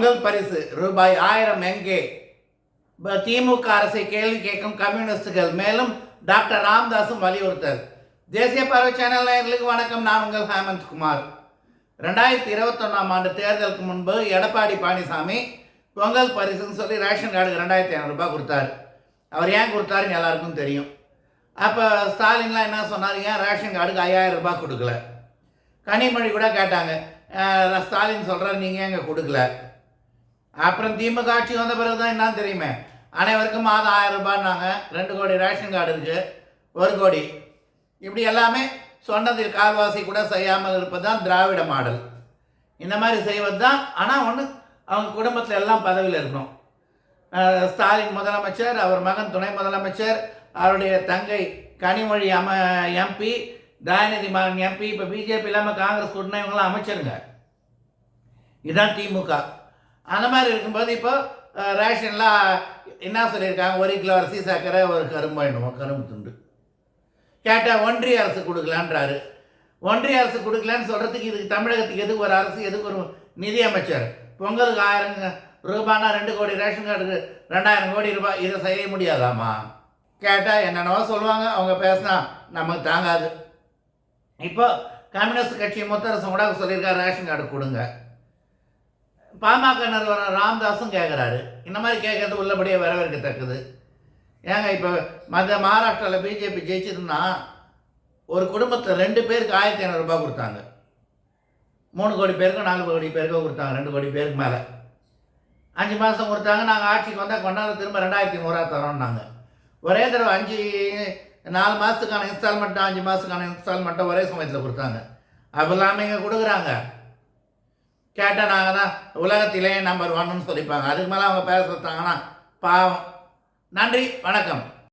பொங்கல் பரிசு. ரூபாய் ஆயிரம் எங்கே? ப- திமுக அரசை கேள்வி கேட்கும் கம்யூனிஸ்டுகள். மேலும் டாக்டர் ராம்தாஸும் வலியுறுத்தல். தேசிய பார்வை சேனல் நேயர்களுக்கு வணக்கம். நான் உங்கள் ஹேமந்த் குமார். ரெண்டாயிரத்தி இருபத்தொன்னாம் ஆண்டு தேர்தலுக்கு முன்பு எடப்பாடி பழனிசாமி பொங்கல் பரிசுன்னு சொல்லி ரேஷன் கார்டுக்கு ரெண்டாயிரத்தி ஐநூறுரூபா கொடுத்தாரு. அவர் ஏன் கொடுத்தாருன்னு எல்லாருக்கும் தெரியும். அப்போ ஸ்டாலின்லாம் என்ன சொன்னார்? ஏன் ரேஷன் கார்டுக்கு ஐயாயிரம் ரூபாய் கொடுக்கல? கனிமொழி கூட கேட்டாங்க. ஸ்டாலின் சொல்கிறார் நீங்கள் ஏங்க கொடுக்கல? அப்புறம் திமுக ஆட்சி வந்த பிறகு தான் என்ன தெரியுமே? அனைவருக்கும் மாதம் ஆயிரம் ரூபான்னாங்க ரெண்டு கோடி ரேஷன் கார்டு இருக்குது ஒரு கோடி. இப்படி எல்லாமே சொன்னது கால்வாசி கூட செய்யாமல் இருப்பது தான் திராவிட மாடல். இந்த மாதிரி செய்வது தான் ஆனால் ஒன்று அவங்க குடும்பத்தில் எல்லாம் பதவியில் இருக்கணும். ஸ்டாலின் முதலமைச்சர் அவர் மகன் துணை முதலமைச்சர் அவருடைய தங்கை கனிமொழி அம எம்பி தயாநிதி மாறன் எம்பி இப்போ பிஜேபி இல்லாமல் காங்கிரஸ் கூட்டினா இவங்களாம் அமைச்சருங்க. இதுதான் திமுக. அந்த மாதிரி இருக்கும்போது இப்போ ரேஷன்லாம் என்ன சொல்லியிருக்காங்க? ஒரு கிலோ அரிசி சர்க்கரை ஒரு கரும்பு வேணும் கரும்பு துண்டு. கேட்டால் ஒன்றிய அரசு கொடுக்கலான்றாரு. ஒன்றிய அரசு கொடுக்கலான்னு சொல்கிறதுக்கு இதுக்கு தமிழகத்துக்கு எதுக்கு ஒரு அரசு எதுக்கு ஒரு நிதி அமைச்சர்? பொங்கலுக்கு ஆயிரம் ரூபானா ரெண்டு கோடி ரேஷன் கார்டுக்கு ரெண்டாயிரம் கோடி ரூபாய் இதை செய்ய முடியாதாம்மா? கேட்டால் என்னென்னவோ சொல்லுவாங்க அவங்க பேசினா நமக்கு தாங்காது. இப்போ கம்யூனிஸ்ட் கட்சி முத்தரசன் கூட சொல்லியிருக்காரு ரேஷன் கார்டு கொடுங்க. பாமக நிறுவனர் ராம்தாஸும் கேட்குறாரு இந்த மாதிரி கேட்கறது உள்ளபடியே வரவேற்கத்தக்கது. ஏங்க இப்போ மற்ற மகாராஷ்டிராவில் பிஜேபி ஜெயிச்சதுன்னா ஒரு குடும்பத்தில் ரெண்டு பேருக்கு ஆயிரத்தி ஐநூறுரூபா கொடுத்தாங்க. மூணு கோடி பேருக்கும் நாலு கோடி பேருக்கும் கொடுத்தாங்க ரெண்டு கோடி பேருக்கு மேலே. அஞ்சு மாதம் கொடுத்தாங்க நாங்கள் ஆட்சிக்கு வந்தால் கொண்டாந்து திரும்ப ரெண்டாயிரத்தி நூறுரூவா தரோம்னாங்க. ஒரே தடவை அஞ்சு நாலு மாதத்துக்கான இன்ஸ்டால்மெண்ட்டாக அஞ்சு மாதத்துக்கான இன்ஸ்டால்மெண்ட்டை ஒரே சமயத்தில் கொடுத்தாங்க. அப்போல்லாமே இங்கே கொடுக்குறாங்க. கேட்டால் நாங்கள் தான் உலகத்திலேயே நம்பர் ஒன்னு சொல்லிப்பாங்க. அதுக்கு மேலே அவங்க பேசுறாங்கன்னா பாவம். நன்றி வணக்கம்.